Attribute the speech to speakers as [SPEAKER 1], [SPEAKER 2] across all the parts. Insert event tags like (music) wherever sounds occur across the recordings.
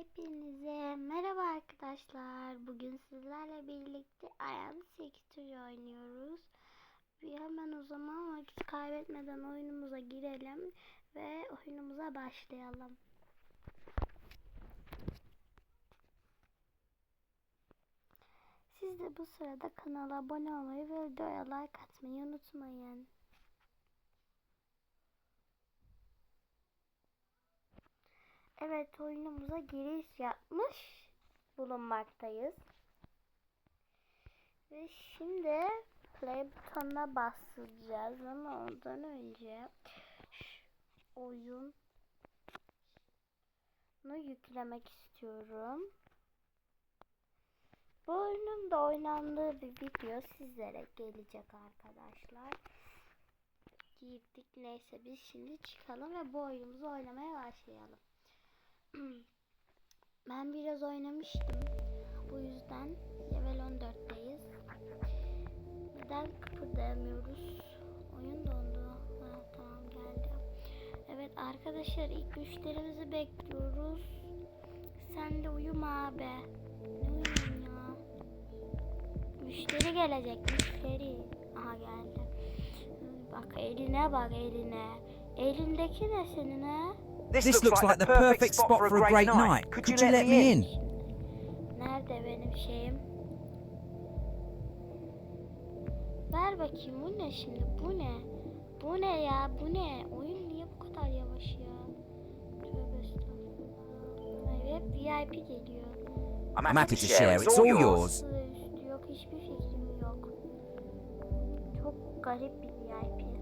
[SPEAKER 1] Hepinize merhaba arkadaşlar. Bugün sizlerle birlikte Ayağım Sector oynuyoruz. Bir hemen o zaman vakit kaybetmeden oyunumuza girelim ve oyunumuza başlayalım. Siz de bu sırada kanala abone olmayı ve videoya like atmayı unutmayın. Evet oyunumuza giriş yapmış bulunmaktayız. Ve şimdi play butonuna basacağız ama ondan önce oyunu yüklemek istiyorum. Bu oyunun da oynandığı bir video sizlere gelecek arkadaşlar. Girdik neyse biz şimdi çıkalım ve bu oyunumuzu oynamaya başlayalım. (clears throat) Ben biraz oynamıştım. Bu yüzden level 14'teyiz. Neden kıpırdayamıyoruz? Oyun dondu. Ha, tamam geldi. Evet arkadaşlar ilk müşterimizi bekliyoruz. Sen de uyuma abi. Ne uyuyayım ya? Müşteri gelecek müşteri. Aha geldi. Bak eline bak eline. Elindeki ne senin ha?
[SPEAKER 2] This looks like the perfect spot for a great night. Could you let me in?
[SPEAKER 1] Nerede benim şeyim? Ver bakayım bu ne şimdi? Bu ne? Bu ne ya? Bu ne? Oyun niye bu kadar yavaş ya? Tövbe estağfurullah. Ay, Hep VIP geliyor.
[SPEAKER 2] I'm happy to share. It's all yours.
[SPEAKER 1] Yok hiçbir fikrim yok. Çok garip bir VIP.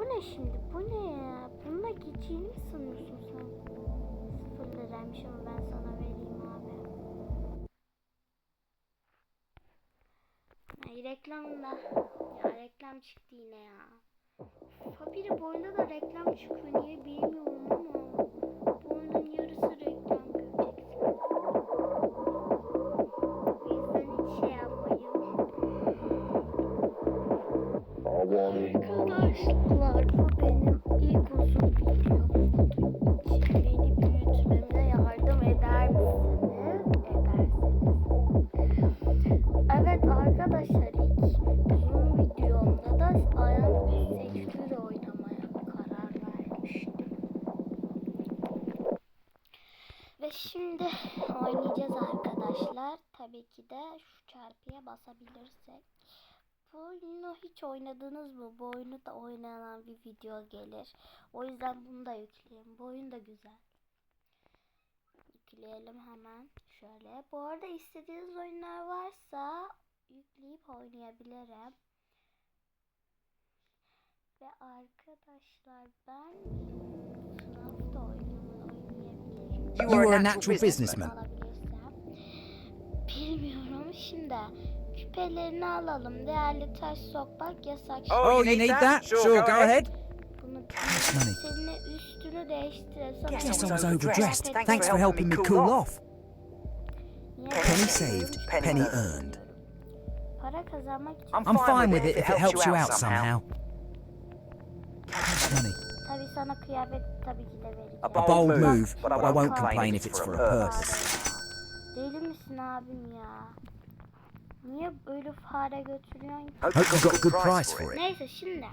[SPEAKER 1] Bu ne şimdi? Bu ne ya? Bununla geçeceğini mi sanıyorsun sen? Sıfır liraymış ama ben sana vereyim abi. Ay reklamında. Ya reklam çıktı yine ya. Habire bu oyunda da reklam çıkıyor. Niye bilmiyorum ama. Arkadaşlar bu benim ilk uzun videom. Şimdi beni büyütmemde yardım eder misiniz? Edersiniz. Evet arkadaşlar ilk uzun videomda da ayağım sektörü oynamaya karar vermiştim. Ve şimdi oynayacağız arkadaşlar. Tabii ki de şu çarpıya basabilirsek. Bu oyunu hiç oynadınız mı? Bu oyunu da oynanan bir video gelir. O yüzden bunu da yükleyelim. Bu oyun da güzel. Yükleyelim hemen. Şöyle. Bu arada istediğiniz oyunlar varsa yükleyip oynayabilirim. Ve arkadaşlar ben sınavda oyunu oynayabilirim.
[SPEAKER 2] You are a natural businessman.
[SPEAKER 1] Küpelerini alalım. Değerli taş sokmak yasak.
[SPEAKER 2] Oh, you need that? Sure, go ahead.
[SPEAKER 1] Bunu
[SPEAKER 2] money.
[SPEAKER 1] seninle üstünü değiştirelim.
[SPEAKER 2] Guess I was overdressed. Thanks for helping me cool off. Penny saved, penny earned.
[SPEAKER 1] Para kazanmak için
[SPEAKER 2] I'm fine with it if it helps you out somehow. Cash money.
[SPEAKER 1] tabii sana kıyafet tabii ki de vereceğim.
[SPEAKER 2] A bold move, but I won't complain if it's for a purpose.
[SPEAKER 1] Deli misin abim ya? Niye böyle fare götürüyorsun ki?
[SPEAKER 2] Hope you got a good price for it.
[SPEAKER 1] Neyse şimdi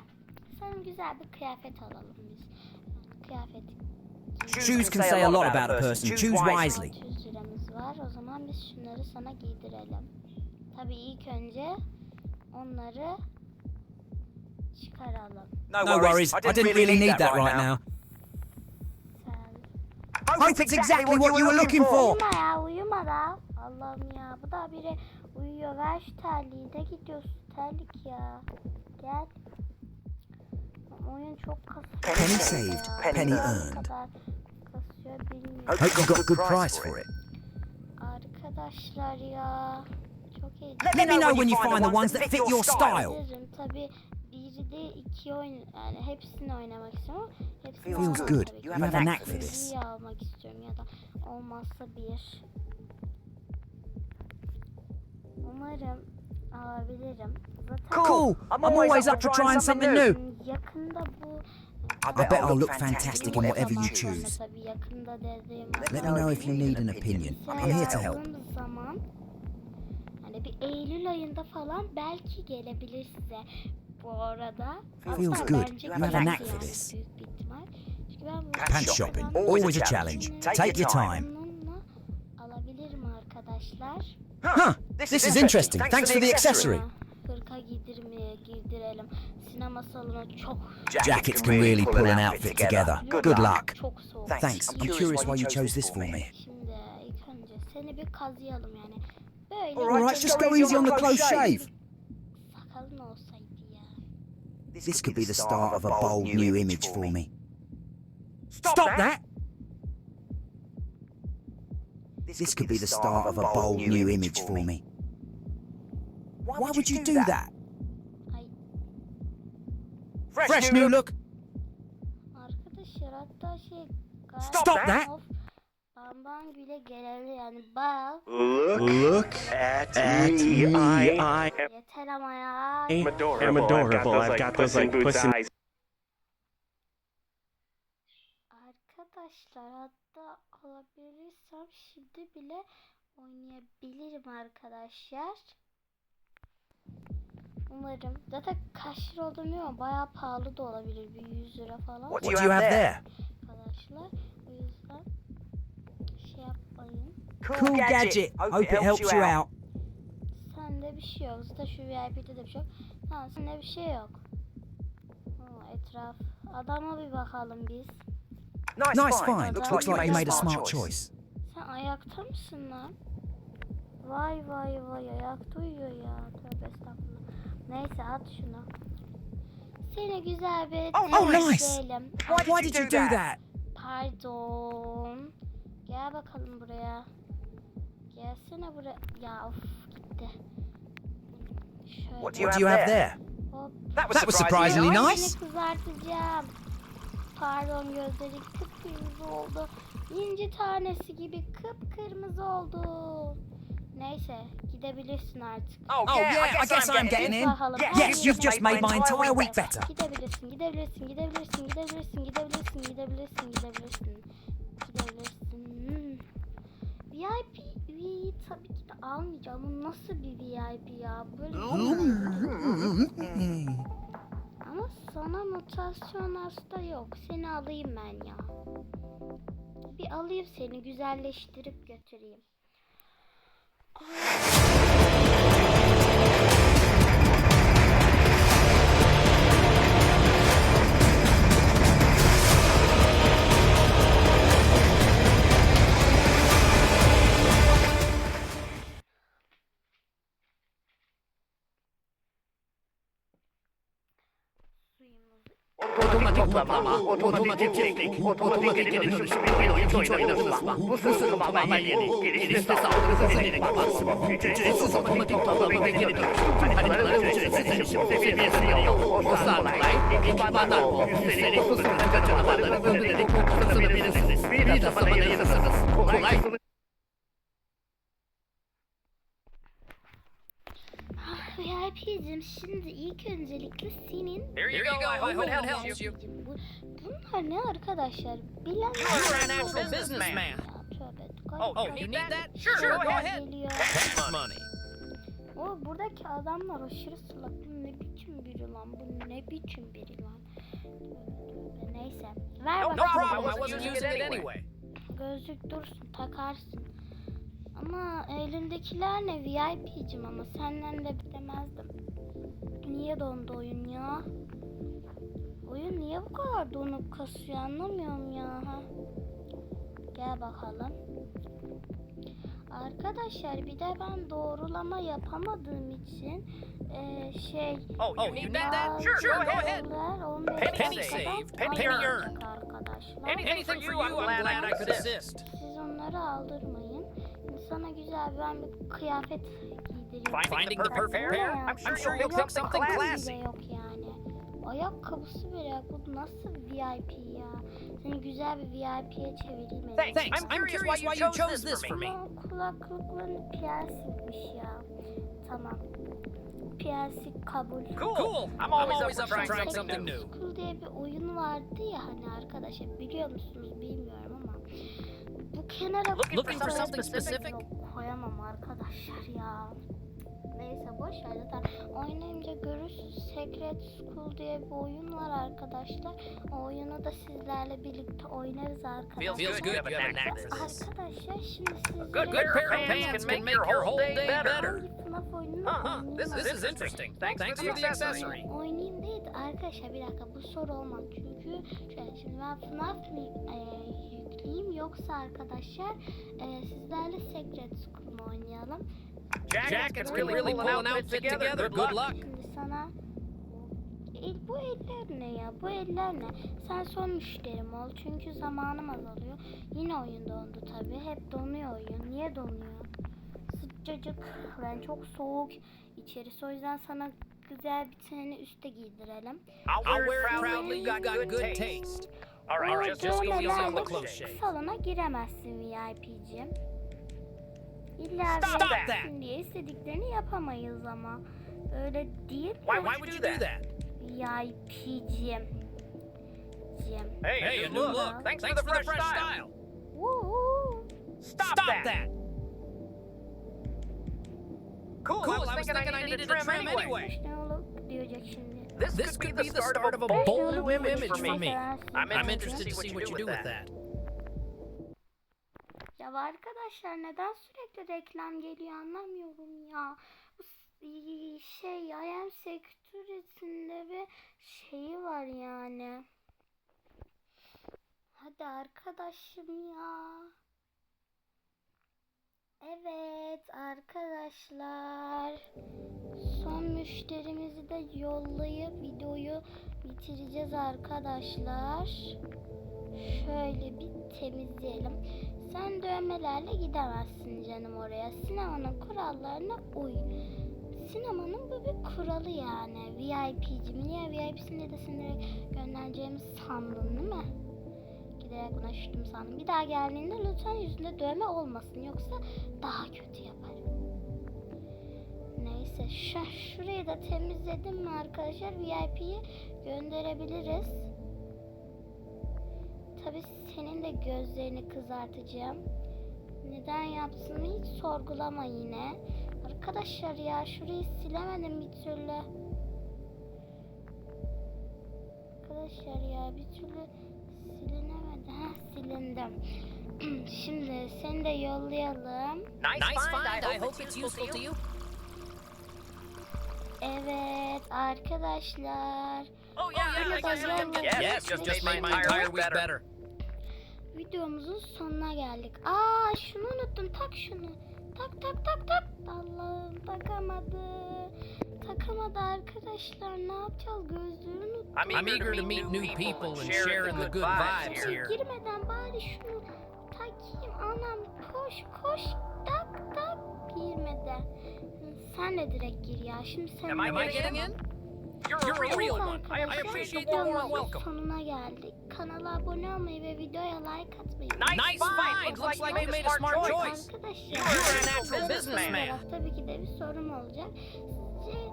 [SPEAKER 1] sana güzel bir kıyafet alalım biz. Kıyafet
[SPEAKER 2] Shoes can say a lot about a person. Choose wisely.
[SPEAKER 1] 600 liramız var. O zaman biz şunları sana giydirelim. Tabii ilk önce onları çıkaralım.
[SPEAKER 2] No worries, I didn't really need that right now. Hope it's exactly what you were looking for.
[SPEAKER 1] uyuma ya uyuma da. Allah'ım ya bu da biri uyuyor. Ver şu terliği. Ne gidiyorsun terlik ya. Gel. Oyun çok kasıyor.
[SPEAKER 2] Penny
[SPEAKER 1] ya.
[SPEAKER 2] saved, penny earned. Hope you got a good price for it.
[SPEAKER 1] Arkadaşlar ya. Çok heyecanlı.
[SPEAKER 2] Let me know when you find the ones that fit your style.
[SPEAKER 1] Bilirim tabi biri de iki oyun yani hepsini oynamak istiyorum hepsini
[SPEAKER 2] Feels good.
[SPEAKER 1] tabii.
[SPEAKER 2] You have a knack for this.
[SPEAKER 1] Almak istiyorum ya da olmazsa bir. Umarım alabilirim. Zaten
[SPEAKER 2] Cool. I'm always up for trying something new.
[SPEAKER 1] yakında bu
[SPEAKER 2] I bet I'll look fantastic in whatever you choose.
[SPEAKER 1] Tabii yakında dediğim
[SPEAKER 2] Let me know if you need an opinion. I'm here to help.
[SPEAKER 1] aldığım zaman hani bir Eylül ayında falan belki gelebilir size. Bu arada
[SPEAKER 2] Feels good.
[SPEAKER 1] bence
[SPEAKER 2] You have a knack for
[SPEAKER 1] yani
[SPEAKER 2] this.
[SPEAKER 1] Büyük bir ihtimal. Çünkü ben bu
[SPEAKER 2] Pants shopping. Always a challenge. Take your time.
[SPEAKER 1] Bununla alabilirim arkadaşlar.
[SPEAKER 2] Huh, this is interesting. Thanks for the accessory.
[SPEAKER 1] Ha, Hırka giydirmeye girdirelim. Sinema salonu çok
[SPEAKER 2] Jackets can really pull an outfit together. Good luck.
[SPEAKER 1] çok soğuk.
[SPEAKER 2] Thanks. I'm curious why you chose this for me.
[SPEAKER 1] Şimdi ilk önce seni bir kazıyalım yani. Böyle
[SPEAKER 2] Alright, just go easy on the close shave.
[SPEAKER 1] sakalın olsaydı ya.
[SPEAKER 2] This could be the start of a bold new image for me. Stop that! This could be the start of a bold new image for me. Why would you do that?
[SPEAKER 1] Ay
[SPEAKER 2] Fresh new look.
[SPEAKER 1] arkadaşlar hatta şey
[SPEAKER 2] Stop that.
[SPEAKER 1] Of, Bamban bile geleli yani bayağı
[SPEAKER 3] Look at me. I
[SPEAKER 1] yeter ama ya.
[SPEAKER 3] am adorable. I've got those like puss in eyes. (laughs)
[SPEAKER 1] Arkadaşlar hatta alabilirsem şimdi bile oynayabilirim arkadaşlar. Umarım. Zaten kaç lira olduğunu bilmiyorum. Bayağı pahalı da olabilir. Bir 100 lira falan.
[SPEAKER 2] What do you have there?
[SPEAKER 1] Arkadaşlar. O yüzden şey yapmayın.
[SPEAKER 2] Cool gadget. Hope it helps you out.
[SPEAKER 1] Sende bir şey yok. Zaten şu VIP'de de bir şey yok. Tamam sende bir şey yok. Ha, etraf. Adama bir bakalım biz.
[SPEAKER 2] Nice find. Looks like you made a smart choice.
[SPEAKER 1] Sen ayakta mısın lan? Vay vay vay ayakta uyuyor ya. Tövbe estağfurullah. Neyse at şunu. Seni güzel bir
[SPEAKER 2] oh, nice.
[SPEAKER 1] temizleyelim.
[SPEAKER 2] Why did you do that?
[SPEAKER 1] Pardon. Gel bakalım buraya. Gelsene buraya. Ya of gitti. Şöyle.
[SPEAKER 2] What do you have there?
[SPEAKER 1] Hop.
[SPEAKER 2] That was surprisingly nice.
[SPEAKER 1] Seni kızartacağım. Pardon gözleri kıpkırmızı oldu. İnci tanesi gibi kıpkırmızı oldu. Neyse gidebilirsin artık.
[SPEAKER 2] Oh yeah, I guess I'm getting in.
[SPEAKER 1] Bakalım.
[SPEAKER 2] Yes, you've just made my entire week better.
[SPEAKER 1] Gidebilirsin, gidebilirsin, gidebilirsin, gidebilirsin, gidebilirsin, gidebilirsin, gidebilirsin. Gidebilirsin. VIP, VIP tabii ki de almayacağım. Bu nasıl bir VIP ya? Böyle bir (laughs) Ama sana mutasyon hasta yok. Seni alayım ben ya. Bir alayım seni güzelleştirip götüreyim. Suyumuzu
[SPEAKER 4] Toplama, otomatik teknik, otomatik geri dönüşüm, oyun oynanır ısma. Bu sınıf tamamen yeni. Gelişmiş saldırı seçenek maksimum. Ücretsiz otomatik toplama ve geri dönüşüm. Haritaların ücretsiz erişim seviyesini yok. O sağlayın, ekipmanlar bol. Üstelik bu sınıfta canavarları öldürerek kurtulabilirsiniz. Bir de zamana yanısınız. Kolay
[SPEAKER 1] VIP'cim şimdi ilk öncelikle senin
[SPEAKER 5] Here you go. I hope it helps you.
[SPEAKER 1] Bunlar ne arkadaşlar? Bilen
[SPEAKER 5] You're an actual businessman. Oh, oh, you need that? Sure, sure, go ahead. That's money.
[SPEAKER 1] O buradaki adamlar aşırı salak. Bu ne biçim biri lan? Bu ne biçim biri lan? Neyse. Ver
[SPEAKER 5] No, no
[SPEAKER 1] bakalım.
[SPEAKER 5] problem. I wasn't using it anyway.
[SPEAKER 1] Gözlük dursun takarsın. Ama elindekiler ne VIP'cim ama senden de demezdim. Niye dondu oyun ya? Oyun niye bu kadar donup kasıyor anlamıyorum ya. Ha? Gel bakalım. Arkadaşlar bir de ben doğrulama yapamadığım için eee, şey
[SPEAKER 5] Oh, you need that? Sure, sure, go ahead. Penny
[SPEAKER 1] Penny
[SPEAKER 5] saved, penny earned.
[SPEAKER 1] Arkadaşlar.
[SPEAKER 5] Anything for you, I'm glad I could assist.
[SPEAKER 1] Siz onları aldırmayın. Sana güzel ben bir kıyafet giydireyim.
[SPEAKER 5] Finding the perfect pair? I'm sure
[SPEAKER 1] Ayakkabı
[SPEAKER 5] you'll pick something classy.
[SPEAKER 1] yok yani. Ayakkabısı bile yok. Bu nasıl VIP ya? Seni güzel bir VIP'ye çevireyim. en
[SPEAKER 5] Thanks. I'm curious why you chose this for me.
[SPEAKER 1] Ama kulaklıkların plastikmiş ya. Tamam. PLC kabul.
[SPEAKER 4] Cool. I'm always up for trying something new.
[SPEAKER 1] School diye bir oyun vardı ya hani arkadaşlar biliyor musunuz bilmiyorum kenara
[SPEAKER 4] Looking for something specific?
[SPEAKER 1] Koyamam arkadaşlar ya. Neyse boş ver zaten oynayınca görürsünüz. Secret School diye bir oyun var arkadaşlar. O oyunu da sizlerle birlikte oynarız arkadaşlar.
[SPEAKER 4] Feels good. You have a knack for this.
[SPEAKER 1] Arkadaşlar şimdi sizlere
[SPEAKER 4] Good, good pair of pants can make your whole day better.
[SPEAKER 1] FNAF oyununu
[SPEAKER 4] Uh-huh.
[SPEAKER 1] oynayayım
[SPEAKER 4] This is, this is interesting. Thanks, for the accessory.
[SPEAKER 1] Oynayayım değil de arkadaşlar bir dakika bu soru olmaz çünkü şöyle şimdi ben FNAF e, yükleyeyim yoksa arkadaşlar e, sizlerle Secret School mu oynayalım?
[SPEAKER 4] Jackets really, really pull an outfit together. Good luck.
[SPEAKER 1] Şimdi sana El, bu eller ne ya? Bu eller ne? Sen son müşterim ol çünkü zamanım azalıyor. Yine oyun dondu tabi. Hep donuyor oyun. Niye donuyor? Sıcacık. Ben çok soğuk içerisi. O yüzden sana güzel bir tane üste giydirelim.
[SPEAKER 4] I'll wear it proudly. You got good taste. Close shave.
[SPEAKER 1] Salona giremezsin VIP'cim. İlla
[SPEAKER 4] Stop that.
[SPEAKER 1] VIP'sin diye istediklerini yapamayız ama. Öyle değil mi?
[SPEAKER 4] Why, why would you do that?
[SPEAKER 1] VIP'cim. Cim.
[SPEAKER 4] Hey, a new look. Thanks, for the fresh style.
[SPEAKER 1] Woo!
[SPEAKER 4] Stop, that. Cool. I was thinking, I needed a trim anyway.
[SPEAKER 1] Başına look diyecek şimdi.
[SPEAKER 4] This, could be the start of a bold new image for me. I'm,
[SPEAKER 1] I'm
[SPEAKER 4] interested to see what you do with that.
[SPEAKER 1] Ya arkadaşlar neden sürekli reklam geliyor anlamıyorum ya. Şey I am Security'sinde bir şeyi var yani. Hadi arkadaşım ya. Evet arkadaşlar. Son müşterimizi de yollayıp videoyu bitireceğiz arkadaşlar. Şöyle bir temizleyelim. Sen dövmelerle gidemezsin canım oraya. Sinemanın kurallarına uy. Sinemanın bu bir kuralı yani. VIP'cim. Niye VIP'sini de seni göndereceğimi sandın değil mi? Giderek buna şüştüm sandım. Bir daha geldiğinde lütfen yüzünde dövme olmasın. Yoksa daha kötü yaparım. Neyse şu, şurayı da temizledim mi arkadaşlar VIP'yi gönderebiliriz. Tabi senin de gözlerini kızartacağım. Neden yaptığını hiç sorgulama yine. Arkadaşlar ya şurayı silemedim bir türlü. Arkadaşlar ya bir türlü silinemedi. Ha silindim. (clears throat) Şimdi seni de yollayalım.
[SPEAKER 4] Nice, find. I hope it's useful to you.
[SPEAKER 1] Evet arkadaşlar.
[SPEAKER 4] Oh
[SPEAKER 1] yeah, I guess I can-
[SPEAKER 4] Yes, just, just made my entire week better.
[SPEAKER 1] Videomuzun sonuna geldik. Aa şunu unuttum. Tak şunu. Tak tak tak tak. Allah'ım takamadı. Takamadı arkadaşlar. Ne yapacağız? Gözlüğünü unuttum.
[SPEAKER 4] I'm eager to meet new people and share in the good vibes here.
[SPEAKER 1] Girmeden bari şunu takayım. Anam koş koş. Tak tak. Girmeden. Sen de direkt gir ya. Şimdi sen
[SPEAKER 4] Am I
[SPEAKER 1] de-
[SPEAKER 4] getting in? You're a real one. I, I appreciate the warm welcome.
[SPEAKER 1] sonuna geldik. Kanala abone olmayı ve videoya like atmayı
[SPEAKER 4] Nice find. Looks like you made a smart choice.
[SPEAKER 1] Arkadaşlar,
[SPEAKER 4] You are a natural
[SPEAKER 1] bu
[SPEAKER 4] businessman.
[SPEAKER 1] Tabii ki de bir sorum olacak. Sizce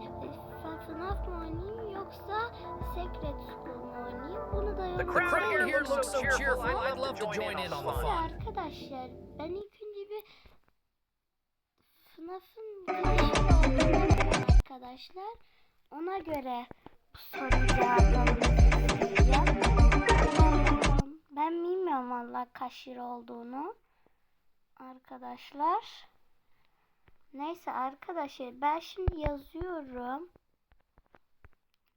[SPEAKER 1] e, FNAF mı oynayayım yoksa Secret School mu oynayayım? Bunu da
[SPEAKER 4] The crowd here looks so cheerful. I'd love to join in on the fun.
[SPEAKER 1] arkadaşlar ben Oynayayım arkadaşlar. Ona göre bu cevaplamamızı isteyeceğim. Ben- bilmiyorum valla kaç lira olduğunu. Arkadaşlar. Neyse arkadaşlar ben şimdi yazıyorum.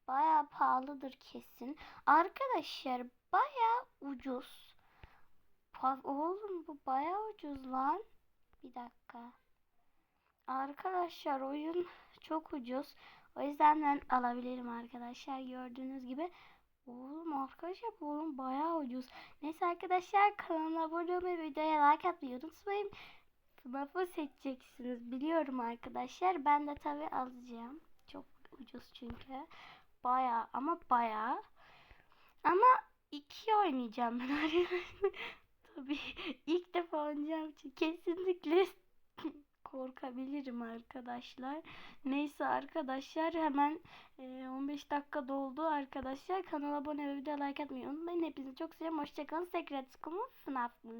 [SPEAKER 1] Baya pahalıdır kesin. Arkadaşlar baya ucuz. Oğlum bu baya ucuz lan. Bir dakika. Arkadaşlar oyun çok ucuz. O yüzden ben alabilirim arkadaşlar. Gördüğünüz gibi. Oğlum arkadaşlar bu oyun bayağı ucuz. Neyse arkadaşlar kanalıma abone olmayı videoya like atmayı unutmayın. FNAF'ı seçeceksiniz. Biliyorum arkadaşlar. Ben de tabi alacağım. Çok ucuz çünkü. Bayağı ama bayağı. Ama iki oynayacağım ben arkadaşlar. (laughs) Tabii ilk defa oynayacağım için kesinlikle (laughs) korkabilirim arkadaşlar. Neyse arkadaşlar hemen e, 15 dakika doldu arkadaşlar. Kanala abone ve video like atmayı unutmayın. Hepinizi çok seviyorum. Hoşçakalın. Secret School'un FNAF mı?